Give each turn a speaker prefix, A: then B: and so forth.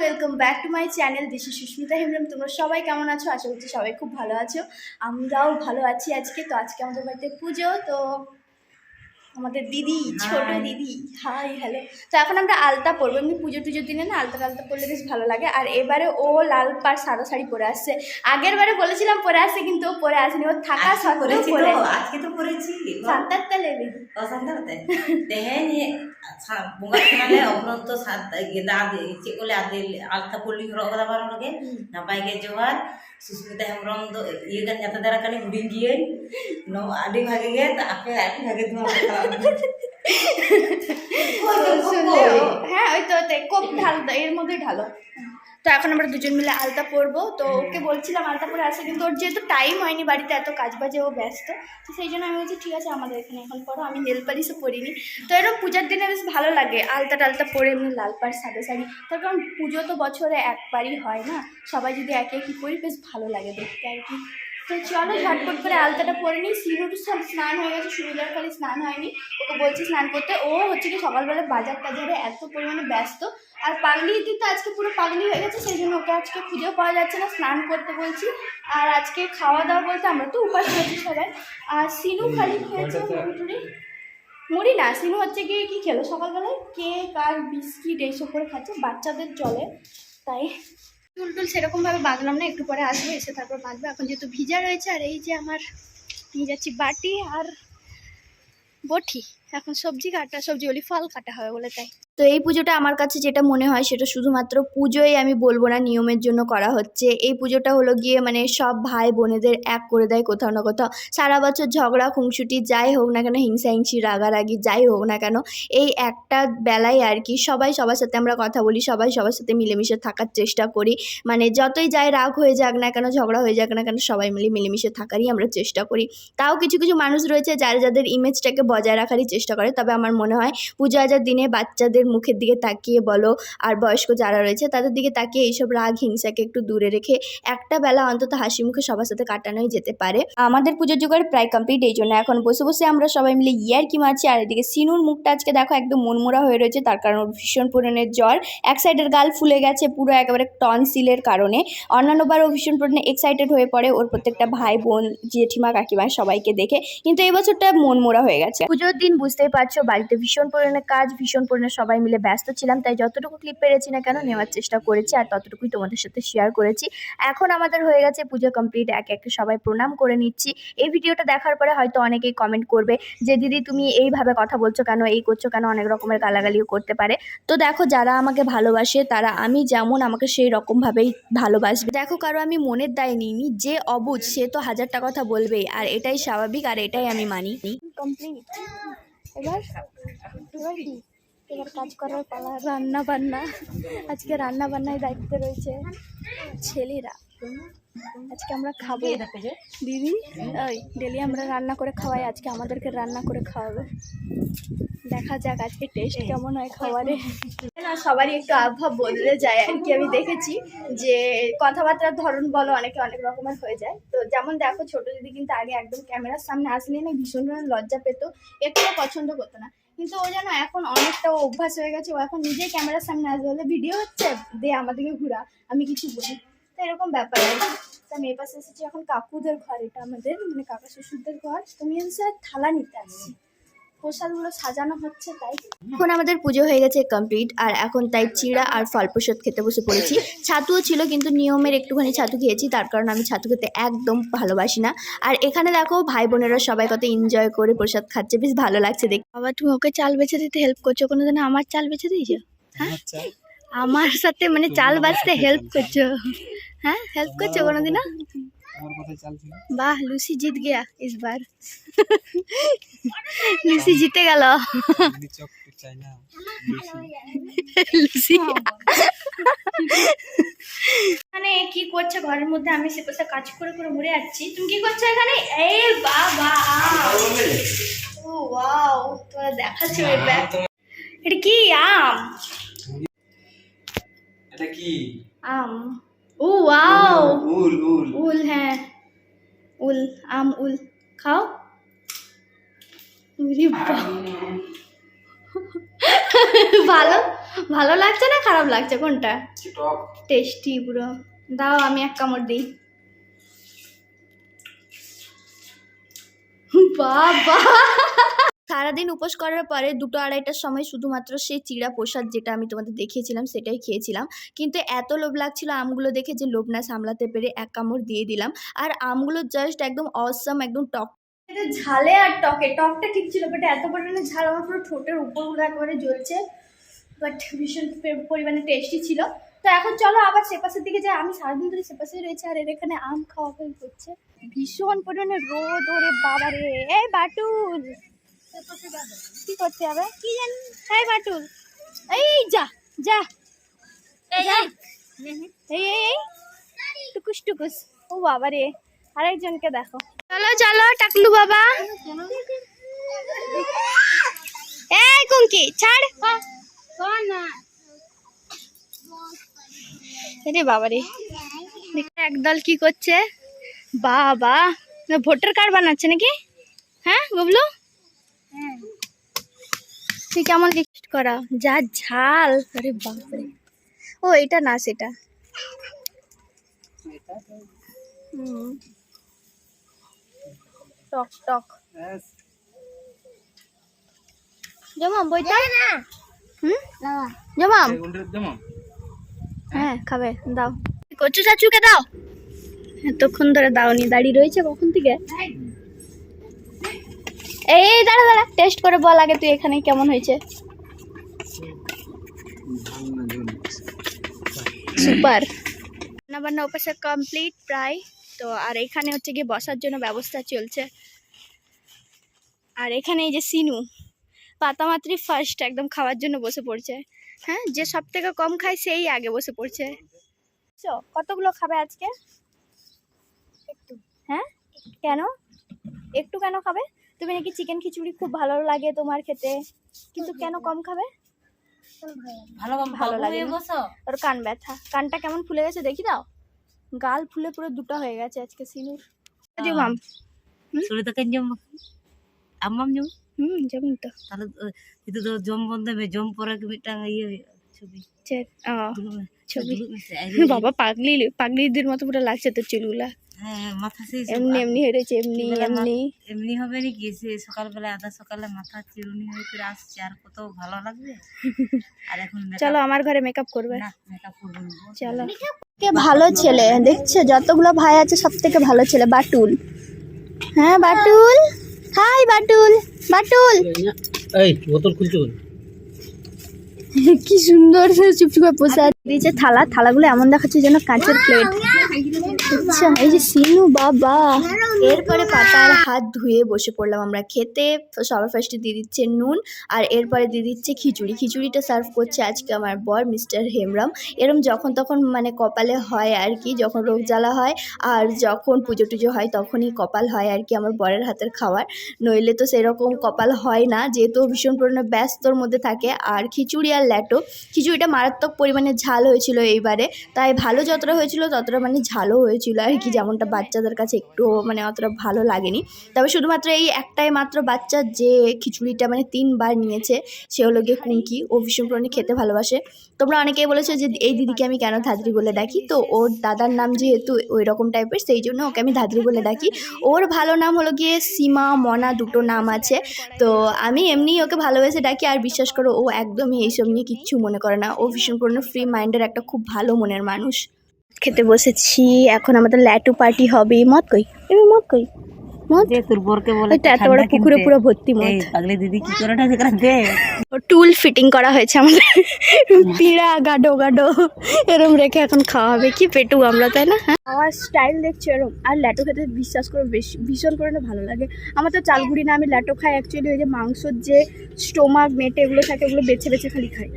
A: Welcome back to my channel is Susmita Hembrom তোমরা সবাই কেমন আছো? আশা করছি সবাই খুব ভালো আছো। আমরাও ভালো আছি আজকে। তো আজকে আমাদের বাড়িতে পুজো। তো আমাদের দিদি ছোট দিদি। হাই হ্যালো তো এখন আমরা আলতা পরবো। এমনি পুজো টুজোর দিনে না আলতা টালতা পরলে বেশ ভালো লাগে। আর এবারে ও লাল পাড় সাদা শাড়ি পরে আসছে। আগের বারে বলেছিলাম পরে আসছে কিন্তু ও পরে আসেনি। ও থাকা সত্ত্বেও পরে
B: আজকে তো
A: সান্তার তালে
B: তেহেনি ᱵᱚᱸᱜᱟ ᱠᱟᱱᱟᱞᱮ ᱚᱵᱷᱚᱱᱛᱚ ᱥᱟᱫ ᱪᱮᱫ ᱠᱚ ᱞᱮ ᱟᱞᱛᱟ ᱯᱚᱞᱞᱤ ᱦᱚᱨᱚᱜ ᱠᱟᱫᱟ ᱵᱟᱨ ᱦᱚᱲᱜᱮ ᱱᱟᱯᱟᱭ ᱜᱮ ᱡᱚᱦᱟᱨ ᱥᱩᱥᱢᱤᱛᱟ ᱦᱮᱢᱵᱨᱚᱢ ᱫᱚ ᱤᱭᱟᱹ ᱠᱟᱱ ᱡᱟᱛᱟ ᱫᱟᱨᱟ ᱠᱟᱱᱤ ᱦᱩᱰᱤᱧ ᱜᱤᱭᱟᱹᱧ ᱱᱚᱣᱟ ᱟᱹᱰᱤ ᱵᱷᱟᱜᱮ ᱜᱮ ᱟᱯᱮ ᱟᱹᱰᱤ ᱵᱷᱟᱜᱮ তোমার
A: হ্যাঁ ওই তো কোপ ঢাল এর মধ্যে ঢালো তো এখন আমরা দুজন মিলে আলতা পরবো। তো ওকে বলছিলাম আলতা পরে আসে কিন্তু ওর যেহেতু টাইম হয়নি বাড়িতে, এত কাজ বাজে, ও ব্যস্ত। তো সেই জন্য আমি বলছি, ঠিক আছে, আমাদের এখানে এখন পরো আমি নেল পালিশও পরিনি। তো এরকম পূজার দিনে বেশ ভালো লাগে, আলতা টালতা পরে এমনি লাল পাড়, সাদা শাড়ি। তার কারণ পুজো তো বছরে একবারই হয় না, সবাই যদি একে একই করি বেশ ভালো লাগে দেখতে আর কি। তো চলো ঝটপট করে আলতাটা পরে নিই। সিনুর সব স্নান হয়ে গেছে, সুবিধার খালি স্নান হয়নি। ওকে বলছি স্নান করতে। ও হচ্ছে কি সকালবেলা বাজার টাজারে এত পরিমাণে ব্যস্ত। আর পাগলি দিদি তো আজকে পুরো পাগলি হয়ে গেছে, সেই জন্য ওকে আজকে খুঁজেও পাওয়া যাচ্ছে না, স্নান করতে বলছি। আর আজকে খাওয়া দাওয়া বলতে আমরা তো উপাস করেছি সবাই। আর সিনু খালি খেয়েছে মুড়ি মুড়ি না, সিনু হচ্ছে গিয়ে কি খেলো সকালবেলায়? কেক আর বিস্কিট এইসব করে খাচ্ছে, বাচ্চাদের চলে তাই টুল টুল সেরকমভাবে বাঁধলাম না, একটু পরে আসবে, এসে তারপর বাঁধবে। এখন যেহেতু ভিজা রয়েছে, আর এই যে আমার, নিয়ে যাচ্ছি বাটি আর বটি। এখন সবজি কাটা, সবজি বলি ফল কাটা হবে বলে তাই। তো এই পুজোটা আমার কাছে যেটা মনে হয় সেটা শুধুমাত্র পুজোই আমি বলব না, নিয়মের জন্য করা হচ্ছে। এই পুজোটা হলো গিয়ে মানে সব ভাই বোনেদের এক করে দেয় কোথাও না কোথাও। সারা বছর ঝগড়া খুংসুটি যাই হোক না কেন, হিংসা, হিংসি, রাগারাগি, যাই হোক না কেন, এই একটা বেলায় আর কি সবাই সবার সাথে আমরা কথা বলি, সবাই সবার সাথে মিলেমিশে থাকার চেষ্টা করি। মানে যতই যাই রাগ হয়ে যাক না কেন, ঝগড়া হয়ে যাক না কেন, সবাই মিলে মিলেমিশে থাকারই আমরা চেষ্টা করি। তাও কিছু কিছু মানুষ রয়েছে যারা যাদের ইমেজটাকে বজায় রাখারই চেষ্টা করে। তবে আমার মনে হয় পুজো আজার দিনে বাচ্চাদের মুখের দিকে তাকিয়ে বলো, আর বয়স্ক যারা রয়েছে তাদের দিকে তাকিয়ে এইসব রাগ, হিংসাকে একটু দূরে রেখে একটা বেলা অন্তত হাসি মুখে সবার সাথে কাটানোই যেতে পারে। আমাদের পুজোর জোগাড় প্রায় কমপ্লিট এই জন্য এখন বসে বসে আমরা সবাই মিলে ইয়ার কি মারছি। আর এদিকে সিনুর মুখটা আজকে দেখো একদম মনমোরা হয়ে রয়েছে, তার কারণ ওর ভীষণ পরিমাণে জ্বর। এক সাইডের গাল ফুলে গেছে পুরো একেবারে টনসিলের কারণে। অন্যান্যবার ও ভীষণ পরিমাণে এক্সাইটেড হয়ে পড়ে ওর প্রত্যেকটা ভাই, বোন, জেঠিমা, কাকিমা সবাইকে দেখে। কিন্তু এই বছরটা মন মোড়া হয়ে গেছে। পুজোর দিন বুঝতেই পারছ, বাড়িতে ভীষণ পরিমাণে কাজ, ভীষণ পরিমাণে সবাই মিলে ব্যস্ত ছিলাম, তাই যতটুকু ক্লিপ পেরেছি না কেন নেওয়ার চেষ্টা করেছি আর ততটুকুই তোমাদের সাথে শেয়ার করেছি। এখন আমাদের হয়ে গেছে পুজো কমপ্লিট এক একটা সবাই প্রণাম করে নিচ্ছি। এই ভিডিওটা দেখার পরে হয়তো অনেকেই কমেন্ট করবে যে, দিদি, তুমি এইভাবে কথা বলছো কেন, এই করছ কেন, অনেক রকমের গালাগালিও করতে পারে। তো দেখো, যারা আমাকে ভালোবাসে, তারা আমি যেমন আমাকে সেই রকমভাবেই ভালোবাসবে। দেখো, কারও আমি মনের দায় নিইনি, যে অবুঝ, সে তো হাজারটা কথা বলবেই, আর এটাই স্বাভাবিক, আর এটাই আমি মানি। কমপ্লিট এবার এবার কি? এবার কাজ করার পালা রান্না বান্না আজকে রান্না বান্নায় দায়িত্ব রয়েছে ছেলেরা। আজকে আমরা খাব। দিদি ওই ডেলি আমরা রান্না করে খাওয়াই আজকে আমাদেরকে রান্না করে খাওয়াবে। দেখা যাক আজকে টেস্ট কেমন হয় খাবারে। না সবারই একটু আবহাওয়া বদলে যায় আর কি। আমি দেখেছি যে কথাবার্তার ধরন বলো অনেকে অনেক রকমের হয়ে যায়। তো যেমন দেখো, ছোট দিদি কিন্তু আগে একদম ক্যামেরার সামনে আসলে না ভীষণ লজ্জা পেতো, একটুও পছন্দ করতো না। কিন্তু ও যেন এখন অনেকটা অভ্যাস হয়ে গেছে, ও এখন নিজেই ক্যামেরার সামনে আসবে বলে, ভিডিও হচ্ছে, দে আমাদেরকে ঘুরা, আমি কিছু বলি। তো এরকম ব্যাপার আর কি। তো আমি এপাশে এসেছি এখন কাকুদের ঘর, এটা আমাদের মানে কাকা শ্বশুরদের ঘর। তুমি স্যার থালা নিতে আসছি। প্রসাদগুলো সাজানো হচ্ছে তাই এখন আমাদের পুজো হয়ে গেছে কমপ্লিট আর এখন তাই চিড়া আর ফল প্রসাদ খেতে বসে পড়েছি। ছাতুও ছিল কিন্তু নিয়মের একটুখানি ছাতু খেয়েছি তার কারণ আমি ছাতু খেতে একদম ভালোবাসি না। আর এখানে দেখো ভাই বোনেরা সবাই কত এনজয় করে প্রসাদ খাচ্ছে বেশ ভালো লাগছে দেখ বাবা তুমি ওকে চাল বেছে দিতে হেল্প করছ কোনো দিন আমার চাল বেছে দিয়েছ? হ্যাঁ? আমার সাথে মানে চাল বাঁচতে হেল্প করছ। হ্যাঁ? হেল্প করছ কোনোদিনও?
C: আমার কথাই চালছিল
A: বাহ লুসি জিত গিয়া इस बार লুসি জিতে গেল
C: যদি চোখ চাই না
A: লুসি মানে কি করছে ঘরের মধ্যে আমি সে পাশে কাজ করে করে মরে যাচ্ছি তুমি কি করছো এখানে এই বাবা ও ওয়াও তোরা দেখাচ্ছ এটা এটা কি আম
C: এটা কি
A: আম ও ওয়াও।
C: উল উল
A: উল। হ্যাঁ। উল আম উল। খাও। ভালো? ভালো লাগছে না খারাপ লাগছে কোনটা? টেস্টি পুরো। দাও আমি এক কামড় দিই। বাবা সারাদিন উপোস করার পরে দুটো আড়াইটার সময় শুধুমাত্র সেই চিড়া প্রসাদ যেটা আমি তোমাদের দেখিয়েছিলাম, সেটাই খেয়েছিলাম। কিন্তু এত লোভ লাগছিল আমগুলো দেখে যে লোভ না সামলাতে পেরে এক কামড় দিয়ে দিলাম। আর আমগুলো জাস্ট একদম অসম একদম টক। ঝালে আর টকে। টকটা ঠিক ছিল বাট এত পরিমাণে ঝাল আমার পুরো ঠোঁটের উপর উপরগুলো একেবারে জ্বলছে। বাট ভীষণ পরিমাণে টেস্টি ছিল। তো এখন চলো আবার সেপাশের দিকে যাই। আমি সারাদিন ধরে সেপাশেই রয়েছে আর এর এখানে আম খাওয়া হয়ে করছে ভীষণ পরিমাণে রোদ ওরে বাবা রে এই বাটুল। কি করতে হবে? কি জানি? এই বাটুল। এই যা যা। যা। এই। এই এই টুকুস টুকুস ও বাবা রে। আরেকজনকে দেখো। চলো চলো টাকলু বাবা। এই কুঙ্কি ছাড়। রে বাবা রে। একদল কি করছে? বাবা। ভোটার কার্ড বানাচ্ছে নাকি? হ্যাঁ গুবলু তুই কেমন লিস্ট করা? যা ঝাল। আরে বাপরে। ও এটা না সেটা। হুম। টক টক। জমাম বইটা? হুম? জমাম? হ্যাঁ খাবে দাও। কচু চাচুকে দাও। এতক্ষণ ধরে দাওনি দাঁড়িয়ে রয়েছে কখন থেকে? এই দাঁড়া দাঁড়া টেস্ট করে বল আগে তুই এখানে কেমন হয়েছে? সুপার রান্না বান্না ওপাশে কমপ্লিট প্রায়। তো আর এখানে হচ্ছে গিয়ে বসার জন্য ব্যবস্থা চলছে। আর এখানে এই যে সিনু পাতামাত্রি ফার্স্ট একদম খাওয়ার জন্য বসে পড়ছে। হ্যাঁ যে সব থেকে কম খায় সেই আগে বসে পড়ছে। So, কতগুলো খাবে আজকে? একটু। হ্যাঁ? কেন? একটু কেন খাবে? তুমি নাকি চিকেন খিচুড়ি খুব ভালো লাগে তোমার খেতে। কিন্তু কেন কম খাবে?
B: ভালো
A: ভালো লাগে ওর কান ব্যথা। কানটা কেমন ফুলে গেছে দেখি দাও। গাল ফুলে পুরো দুটো হয়ে গেছে আজকে সিনুর। জি মাম
B: শুরু থেকে জম? আম্মাম জম?
A: হুম যেমন তো।
B: তাহলে তো- কিন্তু তো জম বন্ধ হবে জম পরে কি মিটাং ইয়ে ছবি।
A: ছবি। বাবা পাগলি পাগলিদের মতো পুরো লাগছে তোর চুলগুলা। এমনি এমনি হয়ে রয়েছে এমনি এমনি।
B: এমনি হবে নাকি সে সকালবেলা আধা সকালে মাথা চিরুনি হয়ে করে আসছে। আর কত ভালো লাগবে? আর এখন
A: চলো আমার ঘরে মেকআপ করবে।
B: না মেকআপ করব
A: চলো। কে ভালো ছেলে দেখছ? যতগুলো ভাই আছে সব থেকে ভালো ছেলে বাটুল। হ্যাঁ বাটুল? হাই বাটুল। বাটুল?
C: এই বোতল খুলছো
A: কি সুন্দর চুপচুপ করে বসে আছে। দিয়েছে থালা থালাগুলো এমন দেখাচ্ছে যেন কাঁচের প্লেট আচ্ছা এই যে সিনু, বাবা। এরপরে পাতার হাত ধুয়ে বসে পড়লাম আমরা খেতে। সবার ফার্স্টে দিয়ে দিচ্ছে নুন, আর এরপরে দিয়ে দিচ্ছে খিচুড়ি। খিচুড়িটা সার্ভ করছে আজকে আমার বর মিস্টার হেমরাম। এরম যখন তখন মানে কপালে হয় আর কি, যখন রোগ জ্বালা হয়, আর যখন পুজো টুজো হয় তখনই কপাল হয় আর কি আমার বরের হাতের খাওয়ার। নইলে তো সেরকম কপাল হয় না, যেহেতু ভীষণ পরিমাণে ব্যস্তর মধ্যে থাকে। আর খিচুড়ি আর ল্যাটো, খিচুড়িটা মারাত্মক পরিমাণে ঝাল হয়েছিল এইবারে। তাই ভালো যতটা হয়েছিল ততটা মানে ঝালও হয়েছিল। আর কি যেমনটা বাচ্চাদের কাছে একটু মানে অতটা ভালো লাগেনি। তবে শুধুমাত্র এই একটাই মাত্র বাচ্চা যে খিচুড়িটা মানে তিনবার নিয়েছে, সে হলো গিয়ে কুঙ্কি ও ভীষণ খেতে ভালোবাসে। তোমরা অনেকেই বলেছ যে এই দিদিকে আমি কেন ধাদ্রি বলে ডাকি? তো ওর দাদার নাম যেহেতু ওই রকম টাইপের, সেই জন্য ওকে আমি ধাদ্রি বলে ডাকি। ওর ভালো নাম হলো গিয়ে সীমা মনা দুটো নাম আছে। তো আমি এমনি ওকে ভালোবেসে ডাকি আর বিশ্বাস করো ও একদমই এইসব নিয়ে কিচ্ছু মনে করে না। ও ভীষণ ফ্রি মাইন্ডের একটা খুব ভালো মনের মানুষ। খেতে বসেছি এখন আমাদের ল্যাটু পার্টি হবে মত কই? এবার মত কই? টুল ফিটিং করা হয়েছে আমাদের। পিড়া গাডো গাডো এরম রেখে এখন খাওয়া হবে। কি পেটু আমরা তাই না? হ্যাঁ? আমার স্টাইল দেখছ এরম। আর ল্যাটো খেতে বিশ্বাস করে বেশি ভীষণ করে না ভালো লাগে। আমার তো চালগুড়ি না আমি ল্যাটো খাই অ্যাকচুয়ালি ওই যে মাংসর যে স্টোমাক মেটে এগুলো থাকে ওগুলো বেছে বেছে খালি খাই।